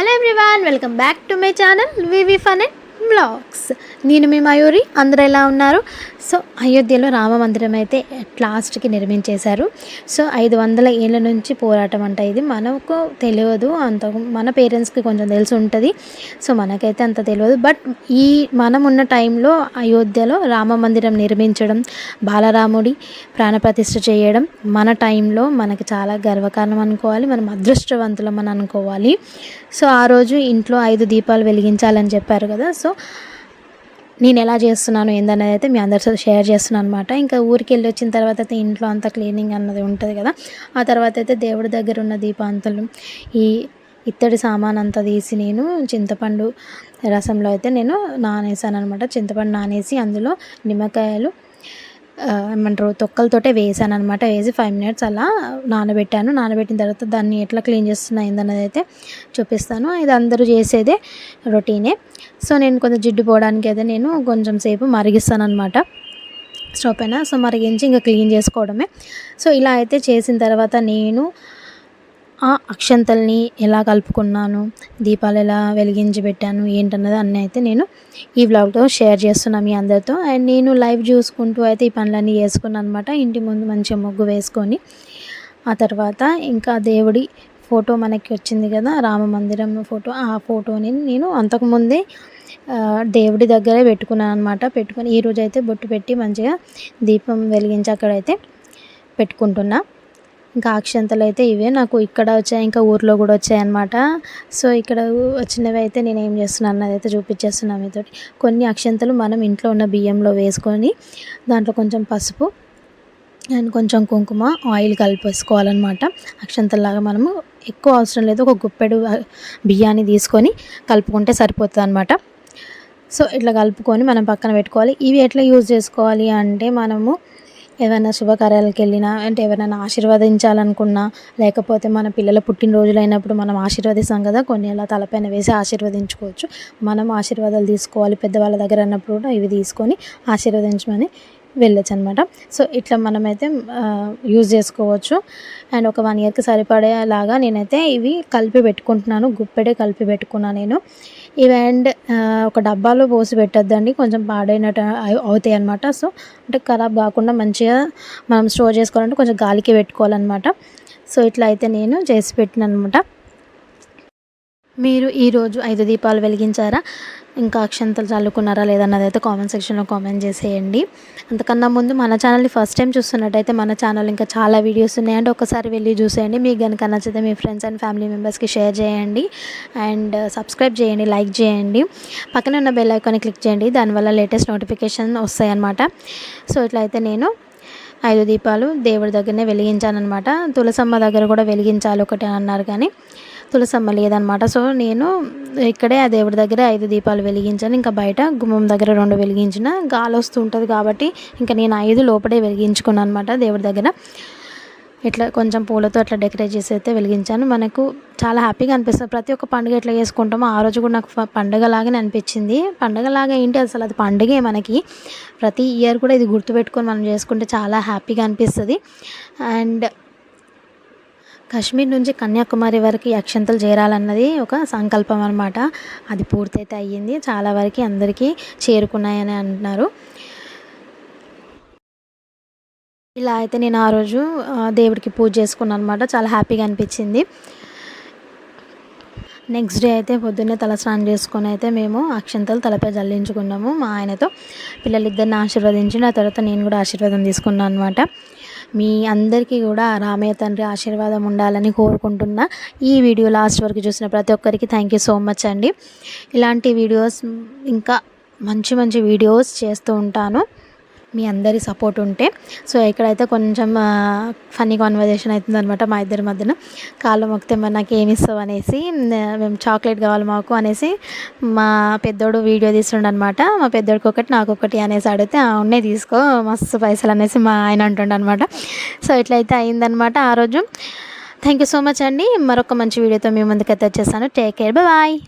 Hello everyone, welcome back to my channel VV Fun and vlogs నేను మీ మయూరి అందరూ ఎలా ఉన్నారు సో అయోధ్యలో రామ మందిరం అయితే లాస్ట్కి నిర్మించేశారు సో ఐదు వందల ఏళ్ళ నుంచి పోరాటం అంట ఇది మనకు తెలియదు అంత మన పేరెంట్స్కి కొంచెం తెలిసి ఉంటుంది సో మనకైతే అంత తెలియదు బట్ ఈ మనం ఉన్న టైంలో అయోధ్యలో రామ మందిరం నిర్మించడం బాలరాముడి ప్రాణప్రతిష్ఠ చేయడం మన టైంలో మనకి చాలా గర్వకారణం అనుకోవాలి మనం అదృష్టవంతులం అని అనుకోవాలి సో ఆ రోజు ఇంట్లో ఐదు దీపాలు వెలిగించాలని చెప్పారు కదా సో సో నేను ఎలా చేస్తున్నాను ఏందనేది అయితే మీ అందరితో షేర్ చేస్తున్నాను అనమాట ఇంకా ఊరికి వెళ్ళి వచ్చిన తర్వాత అయితే ఇంట్లో అంతా క్లీనింగ్ అన్నది ఉంటుంది కదా ఆ తర్వాత అయితే దేవుడి దగ్గర ఉన్న దీపాంతలు ఈ ఇత్తడి సామాన్ అంతా తీసి నేను చింతపండు రసంలో అయితే నేను నానేసాను అనమాట చింతపండు నానేసి అందులో నిమ్మకాయలు ఏమంటారు తొక్కలతోటే వేసాను అనమాట వేసి ఫైవ్ మినిట్స్ అలా నానబెట్టాను నానబెట్టిన తర్వాత దాన్ని ఎట్లా క్లీన్ చేస్తున్నా ఏందన్నది అయితే చూపిస్తాను ఇది అందరూ చేసేదే రొటీనే సో నేను కొంచెం జిడ్డు పోవడానికి అయితే నేను కొంచెం సేపు మరిగిస్తాను అనమాట స్టవ్ పైన సో మరిగించి ఇంకా క్లీన్ చేసుకోవడమే సో ఇలా అయితే చేసిన తర్వాత నేను ఆ అక్షంతల్ని ఎలా కలుపుకున్నాను దీపాలు ఎలా వెలిగించి పెట్టాను ఏంటన్నది అన్నీ అయితే నేను ఈ బ్లాగ్తో షేర్ చేస్తున్నా మీ అందరితో అండ్ నేను లైవ్ చూసుకుంటూ అయితే ఈ పనులన్నీ వేసుకున్నాను అనమాట ఇంటి ముందు మంచిగా ముగ్గు వేసుకొని ఆ తర్వాత ఇంకా దేవుడి ఫోటో మనకి వచ్చింది కదా రామ మందిరం ఫోటో ఆ ఫోటోని నేను అంతకుముందే దేవుడి దగ్గరే పెట్టుకున్నాను అనమాట పెట్టుకొని ఈరోజు అయితే బొట్టు పెట్టి మంచిగా దీపం వెలిగించి అక్కడైతే పెట్టుకుంటున్నాను ఇంకా అక్షంతలు అయితే ఇవే నాకు ఇక్కడ వచ్చాయి ఇంకా ఊర్లో కూడా వచ్చాయన్నమాట సో ఇక్కడ వచ్చినవి అయితే నేను ఏం చేస్తున్నాను అన్నది అయితే చూపించేస్తున్నాను మీతో కొన్ని అక్షంతలు మనం ఇంట్లో ఉన్న బియ్యంలో వేసుకొని దాంట్లో కొంచెం పసుపు అండ్ కొంచెం కుంకుమ ఆయిల్ కలిపేసుకోవాలన్నమాట అక్షంతలాగా మనము ఎక్కువ అవసరం లేదు ఒక గుప్పెడు బియ్యాన్ని తీసుకొని కలుపుకుంటే సరిపోతుంది అనమాట సో ఇట్లా కలుపుకొని మనం పక్కన పెట్టుకోవాలి ఇవి ఎట్లా యూజ్ చేసుకోవాలి అంటే మనము ఏమైనా శుభకార్యాలకు వెళ్ళినా అంటే ఎవరైనా ఆశీర్వదించాలనుకున్నా లేకపోతే మన పిల్లల పుట్టినరోజులు అయినప్పుడు మనం ఆశీర్వదిస్తాం కదా కొన్ని ఎలా తలపైన వేసి ఆశీర్వదించుకోవచ్చు మనం ఆశీర్వాదాలు తీసుకోవాలి పెద్దవాళ్ళ దగ్గర అన్నప్పుడు కూడా ఇవి తీసుకొని ఆశీర్వదించమని వెళ్ళచ్చు అనమాట సో ఇట్లా మనమైతే యూజ్ చేసుకోవచ్చు అండ్ ఒక వన్ ఇయర్కి సరిపడేలాగా నేనైతే ఇవి కలిపి పెట్టుకుంటున్నాను గుప్పెడే కలిపి పెట్టుకున్నాను నేను ఇవి అండ్ ఒక డబ్బాలో పోసి పెట్టద్దండి కొంచెం పాడైనట్టు అవుతాయి అనమాట సో అంటే ఖరాబ్ కాకుండా మంచిగా మనం స్టోర్ చేసుకోవాలంటే కొంచెం గాలికి పెట్టుకోవాలన్నమాట సో ఇట్లా అయితే నేను చేసి పెట్టినమాట మీరు ఈరోజు ఐదు దీపాలు వెలిగించారా ఇంకా అక్షంతలు చల్లుకున్నారా లేదన్నది అయితే కామెంట్ సెక్షన్లో కామెంట్ చేసేయండి అంతకన్నా ముందు మన ఛానల్ని ఫస్ట్ టైం చూస్తున్నట్టయితే మన ఛానల్ ఇంకా చాలా వీడియోస్ ఉన్నాయండి ఒకసారి వెళ్ళి చూసేయండి మీకు కనుక నచ్చితే మీ ఫ్రెండ్స్ అండ్ ఫ్యామిలీ మెంబర్స్కి షేర్ చేయండి అండ్ సబ్స్క్రైబ్ uh, చేయండి లైక్ చేయండి పక్కన ఉన్న బెల్ ఐకాన్ని క్లిక్ చేయండి దానివల్ల లేటెస్ట్ నోటిఫికేషన్ వస్తాయన్నమాట సో ఇట్లా అయితే నేను ఐదు దీపాలు దేవుడి దగ్గరనే వెలిగించానమాట తులసమ్మ దగ్గర కూడా వెలిగించాలి ఒకటి అన్నారు కానీ తులసమ్మ లేదనమాట సో నేను ఇక్కడే ఆ దేవుడి దగ్గర ఐదు దీపాలు వెలిగించాను ఇంకా బయట గుమ్మం దగ్గర రెండు వెలిగించిన గాలి వస్తుంటుంది కాబట్టి ఇంకా నేను ఐదు లోపడే వెలిగించుకున్నాను అనమాట దేవుడి దగ్గర ఇట్లా కొంచెం పూలతో అట్లా డెకరేట్ చేసి అయితే వెలిగించాను మనకు చాలా హ్యాపీగా అనిపిస్తుంది ప్రతి ఒక్క పండుగ ఎట్లా చేసుకుంటామో ఆ రోజు కూడా నాకు పండుగలాగానే అనిపించింది పండుగలాగా ఏంటి అసలు అది పండుగే మనకి ప్రతి ఇయర్ కూడా ఇది గుర్తుపెట్టుకొని మనం చేసుకుంటే చాలా హ్యాపీగా అనిపిస్తుంది అండ్ కాశ్మీర్ నుంచి కన్యాకుమారి వరకు అక్షంతలు చేరాలన్నది ఒక సంకల్పం అనమాట అది పూర్తయితే అయ్యింది చాలా వరకు అందరికీ చేరుకున్నాయని అంటున్నారు ఇలా అయితే నేను ఆ రోజు దేవుడికి పూజ చేసుకున్నాను అనమాట చాలా హ్యాపీగా అనిపించింది నెక్స్ట్ డే అయితే పొద్దున్నే తలస్నానం చేసుకొని అయితే మేము అక్షంతలు తలపై జల్లించుకున్నాము మా ఆయనతో పిల్లలిద్దరిని ఆశీర్వదించి ఆ తర్వాత నేను కూడా ఆశీర్వాదం తీసుకున్నాను అనమాట మీ అందరికీ కూడా రామయ్య తండ్రి ఆశీర్వాదం ఉండాలని కోరుకుంటున్నా ఈ వీడియో లాస్ట్ వరకు చూసిన ప్రతి ఒక్కరికి థ్యాంక్ యూ సో మచ్ అండి ఇలాంటి వీడియోస్ ఇంకా మంచి మంచి వీడియోస్ చేస్తూ ఉంటాను మీ అందరి సపోర్ట్ ఉంటే సో ఇక్కడైతే కొంచెం ఫన్నీ కాన్వర్జేషన్ అవుతుందనమాట మా ఇద్దరి మధ్యన కాళ్ళు మొక్కితే మరి నాకు ఏమి ఇస్తావు అనేసి మేము చాక్లెట్ కావాలి మాకు అనేసి మా పెద్దోడు వీడియో అనమాట మా పెద్దోడికి ఒకటి నాకు ఒకటి అనేసి అడిగితే ఉన్నే తీసుకో మస్తు పైసలు అనేసి మా ఆయన అనమాట సో ఇట్లయితే అయిందనమాట ఆ రోజు థ్యాంక్ యూ సో మచ్ అండి మరొక మంచి వీడియోతో మీ ముందుకైతే వచ్చేసాను టేక్ కేర్ బాయ్